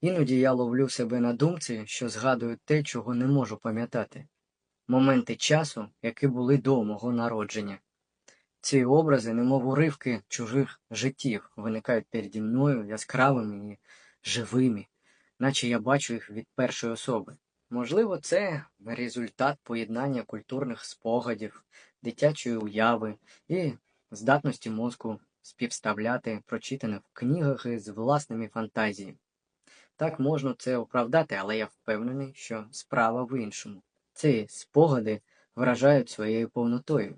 Іноді я ловлю себе на думці, що згадую те, чого не можу пам'ятати. Моменти часу, які були до мого народження. Ці образи, немов уривки чужих життів, виникають переді мною яскравими і живими, наче я бачу їх від першої особи. Можливо, це результат поєднання культурних спогадів, дитячої уяви і здатності мозку співставляти прочитане в книгах із власними фантазіями. Так можна це оправдати, але я впевнений, що справа в іншому. Ці спогади вражають своєю повнотою.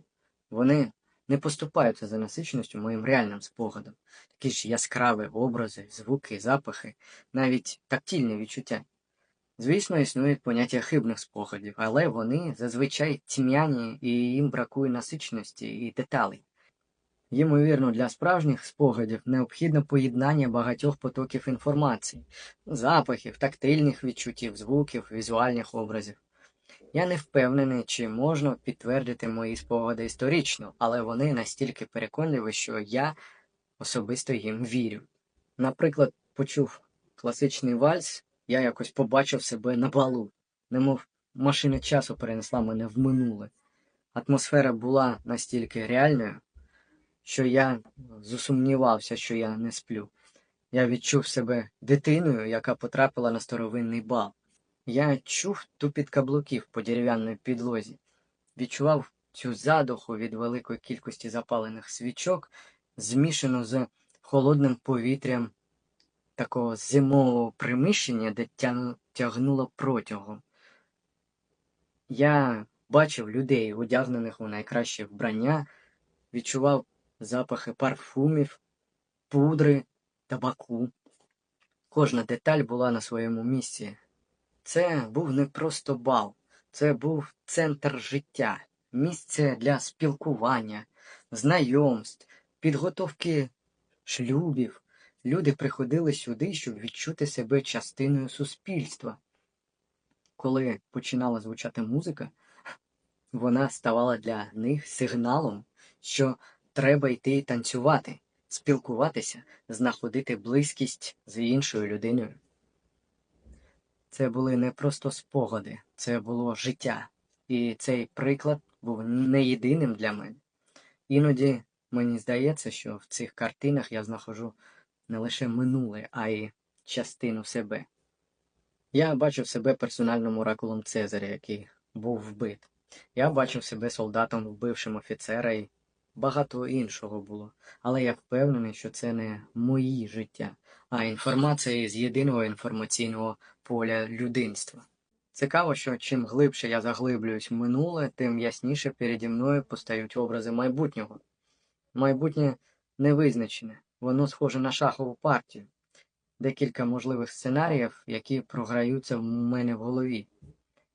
Вони не поступаються за насиченістю моїм реальним спогадом. Такі ж яскраві образи, звуки, запахи, навіть тактильні відчуття. Звісно, існують поняття хибних спогадів, але вони зазвичай тьмяні і їм бракує насиченості і деталей. Ймовірно, для справжніх спогадів необхідне поєднання багатьох потоків інформації, запахів, тактильних відчуттів, звуків, візуальних образів. Я не впевнений, чи можна підтвердити мої спогади історично, але вони настільки переконливі, що я особисто їм вірю. Наприклад, почув класичний вальс, я якось побачив себе на балу, немов машина часу перенесла мене в минуле. Атмосфера була настільки реальною, що я засумнівався, що я не сплю. Я відчув себе дитиною, яка потрапила на старовинний бал. Я чув тупіт каблуків по дерев'яній підлозі, відчував цю задуху від великої кількості запалених свічок, змішану з холодним повітрям такого зимового приміщення, де тягнуло протягом. Я бачив людей, одягнених у найкраще вбрання, відчував запахи парфумів, пудри, табаку. Кожна деталь була на своєму місці. Це був не просто бал, це був центр життя, місце для спілкування, знайомств, підготовки шлюбів. Люди приходили сюди, щоб відчути себе частиною суспільства. Коли починала звучати музика, вона ставала для них сигналом, що треба йти танцювати, спілкуватися, знаходити близькість з іншою людиною. Це були не просто спогади, це було життя. І цей приклад був не єдиним для мене. Іноді мені здається, що в цих картинах я знаходжу не лише минуле, а й частину себе. Я бачив себе персональним оракулом Цезаря, який був вбит. Я бачив себе солдатом, вбившим офіцера і багато іншого було. Але я впевнений, що це не мої життя, а інформація з єдиного інформаційного поля людинства. Цікаво, що чим глибше я заглиблююсь в минуле, тим ясніше переді мною постають образи майбутнього. Майбутнє невизначене, воно схоже на шахову партію, декілька можливих сценаріїв, які програються в мене в голові.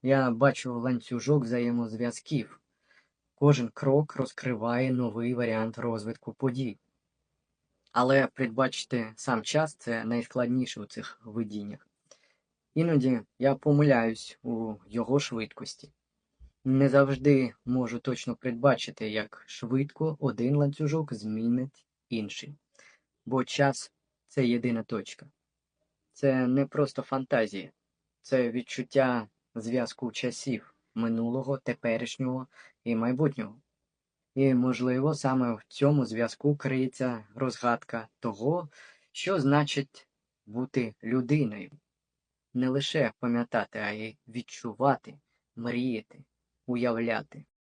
Я бачу ланцюжок взаємозв'язків. Кожен крок розкриває новий варіант розвитку подій. Але передбачити сам час це найскладніше у цих видіннях. Іноді я помиляюсь у його швидкості. Не завжди можу точно передбачити, як швидко один ланцюжок змінить інший. Бо час це єдина точка. Це не просто фантазія, це відчуття зв'язку часів минулого, теперішнього і майбутнього. І, можливо, саме в цьому зв'язку криється розгадка того, що значить бути людиною. Не лише пам'ятати, а й відчувати, мріяти, уявляти.